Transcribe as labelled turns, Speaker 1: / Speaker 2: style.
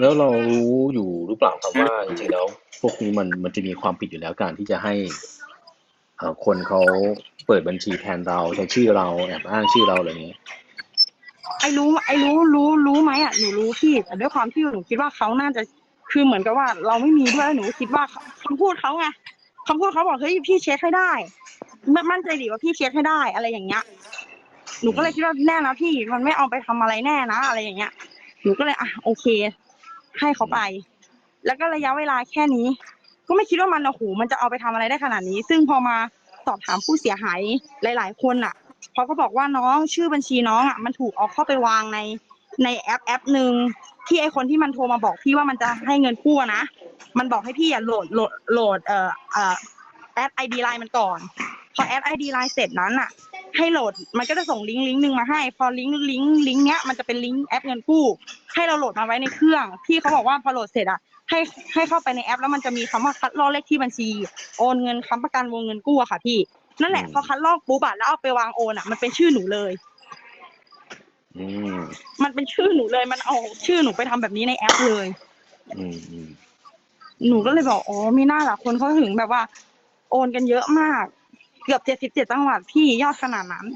Speaker 1: แล้วเรารู้อยู่หรือเปล่าครับว่าจริงๆแล้ว พวกนี้มันมันจะมีความผิดอยู่แล้วการที่จะให้เอ่อคนเขาเปิดบัญชีแทนเราใช้ชื่อเราแอบอ้างชื่อเราอะไรอย่างเงี้ย
Speaker 2: ไอ้รู้ไอ้รู้รู้รู้ไหมอะหนูรู้พี่แต่ด้วยความที่หนูคิดว่าเขาน่าจะคือเหมือนกับว่าเราไม่มีด้วยแล้วหนูก็คิดว่าคำพูดเขาไงคำพูดเขาบอกเฮ้ยพี่เช็คให้ได้มั่นมั่นใจดีว่าพี่เช็คให้ได้อะไรอย่างเงี้ย หนูก็เลยคิดว่าแน่นะพี่มันไม่เอาไปทำอะไรแน่นะอะไรอย่างเงี้ย หนูก็เลยอะโอเค ให้เขาไป แล้วก็ระยะเวลาแค่นี้ ก็ไม่คิดว่ามันโอ้โหมันจะเอาไปทำอะไรได้ขนาดนี้ ซึ่งพอมาสอบถามผู้เสียหายหลาย ๆ คนอะเขาก็บอกว่าน้องชื่อบัญชีน้องอะมันถูกเอาเข้าไปวางในในแอปแอปหนึ่งที่ไอคนที่มันโทรมาบอกพี่ว่ามันจะให้เงินกู้อะนะมันบอกให้พี่อะโหลดโหลดโหลดเอ่อเอ่อแอดไอดีไลน์มันก่อน พอแอดไอดีไลน์เสร็จนั้นอะ ให้โหลดมันก็จะส่งลิงก์ลิงก์หนึ่งมาให้ พอลิงก์ลิงก์ลิงก์เนี้ยมันจะเป็นลิงก์แอปเงินกู้ ให้เราโหลดมาไว้ในเครื่อง พี่เขาบอกว่าพอโหลดเสร็จอะให้ให้เข้าไปในแอป แล้วมันจะมีคำว่าคัดลอกเลขที่บัญชี โอนเงินค้ำประกันวงเงินกู้อะค่ะ พี่นั่นแหละ
Speaker 1: อืม
Speaker 2: พอคัดลอกปุ๊บอะแล้วเอาไปวางโอนอะมันเป็นชื่อหนูเลย
Speaker 1: อืม
Speaker 2: มันเป็นชื่อหนูเลย มันเอาชื่อหนูไปทำแบบนี้ในแอปเลย
Speaker 1: อืมอืม
Speaker 2: หนูก็เลยบอกอ๋อมีหน้าล่ะคนเขาถึงแบบว่า โอนกันเยอะมาก เกือบเจ็ดสิบเจ็ดจังหวัดพี่ยอดขนาดนั้น